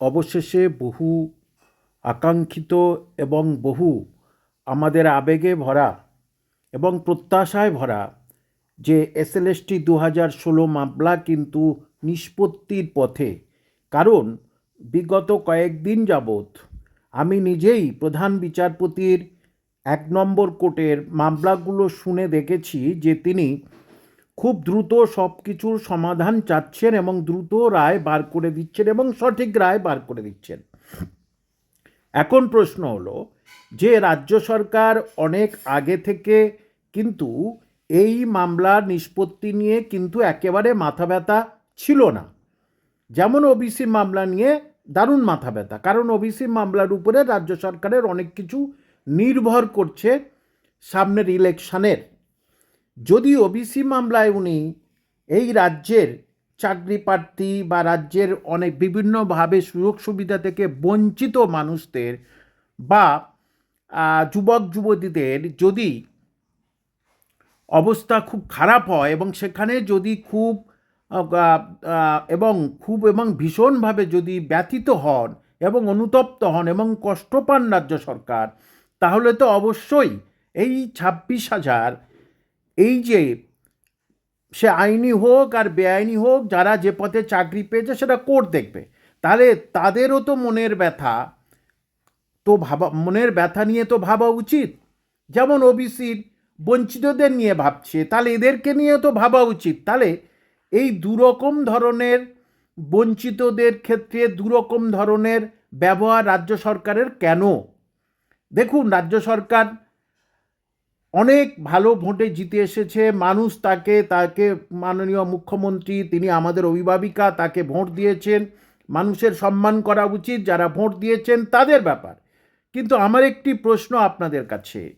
অবশেষে বহু আকাঙ্ক্ষিত এবং বহু আমাদের আবেগে ভরা এবং প্রত্যাশায় ভরা যে এসএলএসটি দু হাজার ষোলো মামলা কিন্তু নিষ্পত্তির পথে। কারণ বিগত কয়েকদিন যাবৎ আমি নিজেই প্রধান বিচারপতির এক নম্বর কোর্টের মামলাগুলো শুনে দেখেছি যে তিনি খুব দ্রুত সব কিছুর সমাধান চাচ্ছেন এবং দ্রুত রায় বার করে দিচ্ছেন এবং সঠিক রায় বার করে দিচ্ছেন। এখন প্রশ্ন হলো, যে রাজ্য সরকার অনেক আগে থেকে কিন্তু এই মামলার নিষ্পত্তি নিয়ে কিন্তু একেবারে মাথা ব্যথা ছিল না। যেমন ওবিসি মামলা নিয়ে দারুণ মাথা ব্যথা, কারণ ওবিসি মামলার উপরে রাজ্য সরকারের অনেক কিছু নির্ভর করছে সামনের ইলেকশনের। যদি ওবিসি মামলায় উনি এই রাজ্যের চাকরি প্রার্থী বা রাজ্যের অনেক বিভিন্নভাবে সুযোগ সুবিধা থেকে বঞ্চিত মানুষদের বা যুবক যুবতীদের যদি অবস্থা খুব খারাপ হয় এবং সেখানে যদি খুব এবং খুব এবং ভীষণভাবে যদি ব্যথিত হন এবং অনুতপ্ত হন এবং কষ্ট পান রাজ্য সরকার, তাহলে তো অবশ্যই এই ছাব্বিশ হাজার এই যে সে আইনি হোক আর বেআইনি হোক, যারা যে পথে চাকরি পেয়েছে সেটা কোর্ট দেখবে। তাহলে তাদেরও তো মনের ব্যথা। তো ভাবা, মনের ব্যথা নিয়ে তো ভাবা উচিত। যেমন ওবিসির বঞ্চিতদের নিয়ে ভাবছে, তাহলে এদেরকে নিয়ে তো ভাবা উচিত। তাহলে এই দুরকম ধরনের বঞ্চিতদের ক্ষেত্রে দুরকম ধরনের ব্যবহার রাজ্য সরকারের কেন? দেখুন, রাজ্য সরকার অনেক ভালো ভোটে জিতে এসেছে। মানুষ তাকে তাকে মাননীয় মুখ্যমন্ত্রী, তিনি আমাদের অভিভাবিকা, তাকে ভোট দিয়েছেন। মানুষের সম্মান করা উচিত, যারা ভোট দিয়েছেন তাদের ব্যাপার। কিন্তু আমার একটি প্রশ্ন আপনাদের কাছে।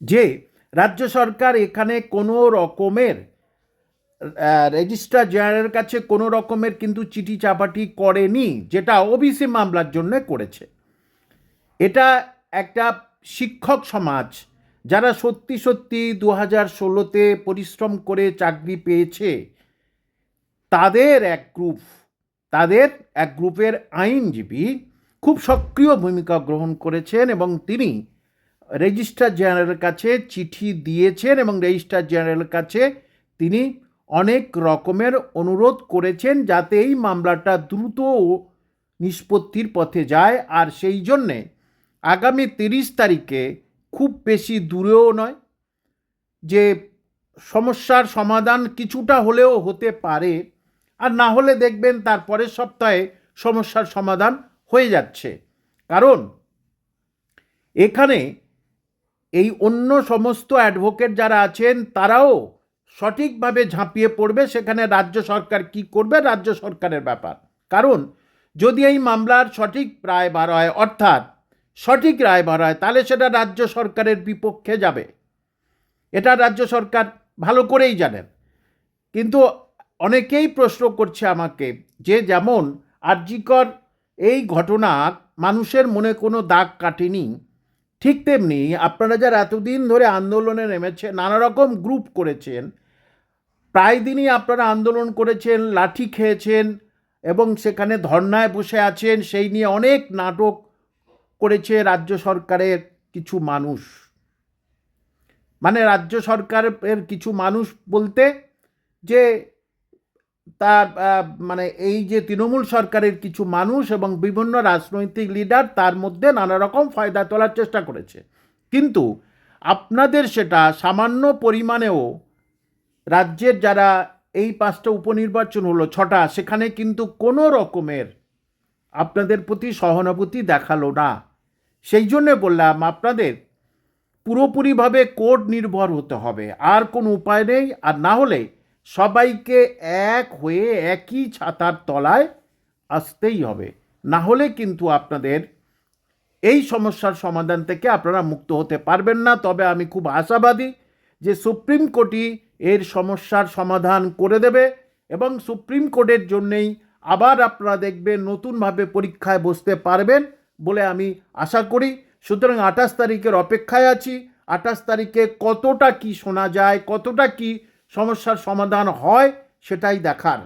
যে রাজ্য সরকার এখানে কোনো রকমের রেজিস্ট্রার জেনারেলের কাছে কোনো রকমের কিন্তু চিঠি চাপাটি করেনি, যেটা ওবিসি মামলার জন্য করেছে। এটা একটা শিক্ষক সমাজ যারা সত্যি সত্যি দু হাজার ষোলোতে পরিশ্রম করে চাকরি পেয়েছে, তাদের এক গ্রুপ তাদের এক গ্রুপের আইনজীবী খুব সক্রিয় ভূমিকা গ্রহণ করেছেন এবং তিনি রেজিস্ট্রার জেনারেলের কাছে চিঠি দিয়েছেন এবং রেজিস্ট্রার জেনারেলের কাছে তিনি অনেক রকমের অনুরোধ করেছেন যাতে এই মামলাটা দ্রুত নিষ্পত্তির পথে যায়। আর সেই জন্যে আগামী তিরিশ তারিখে খুব বেশি দূরেও নয়, যে সমস্যার সমাধান কিছুটা হলেও হতে পারে। আর না হলে দেখবেন তার পরের সপ্তাহে সমস্যার সমাধান হয়ে যাচ্ছে। কারণ এখানে এই অন্য সমস্ত অ্যাডভোকেট যারা আছেন, তারাও সঠিকভাবে ঝাঁপিয়ে পড়বে সেখানে রাজ্য সরকার কি করবে, রাজ্য সরকারের ব্যাপার। কারণ যদি এই মামলার সঠিক রায় বার হয়, অর্থাৎ সঠিক রায় বার হয় তাহলে সেটা রাজ্য সরকারের বিপক্ষে যাবে। এটা রাজ্য সরকার ভালো করেই জানেন। কিন্তু অনেকেই প্রশ্ন করছে আমাকে যে যেমন আরজিকর এই ঘটনা মানুষের মনে কোনো দাগ কাটেনি, ঠিক তেমনি আপনারা যারা এতদিন ধরে আন্দোলনে নেমেছে নানা রকম গ্রুপ করেছেন, প্রায় দিনই আপনারা আন্দোলন করেছেন, লাঠি খেয়েছেন এবং সেখানে ধর্নায় বসে আছেন, সেই নিয়ে অনেক নাটক করেছে রাজ্য সরকারের কিছু মানুষ। মানে রাজ্য সরকারের কিছু মানুষ বলতে যে তার মানে এই যে তৃণমূল সরকারের কিছু মানুষ এবং বিভিন্ন রাজনৈতিক লিডার তার মধ্যে নানা রকম ফায়দা তোলার চেষ্টা করেছে। কিন্তু আপনাদের সেটা সামান্য পরিমাণেও রাজ্যের যারা এই পাঁচটা উপনির্বাচন হলো, ছটা, সেখানে কিন্তু কোনো রকমের আপনাদের প্রতি সহানুভূতি দেখাল না। সেই জন্যে বললাম আপনাদের পুরোপুরিভাবে কোড নির্ভর হতে হবে। আর কোনো উপায় নেই। আর না হলে সবাইকে এক হয়ে একই ছাতার তলায় আসতেই হবে। না হলে কিন্তু আপনাদের এই সমস্যার সমাধান থেকে আপনারা মুক্ত হতে পারবেন না। তবে আমি খুব আশাবাদী যে সুপ্রিম কোর্টই এর সমস্যার সমাধান করে দেবে এবং সুপ্রিম কোর্টের জন্যেই আবার আপনারা দেখবেন নতুনভাবে পরীক্ষায় বসতে পারবেন। বলে আমি আশা করি। সুতরাং আঠাশ তারিখের অপেক্ষায় আছি। আঠাশ তারিখে কতটা কি শোনা যায়, কতটা কি সমস্যার সমাধান হয়, সেটাই দেখার।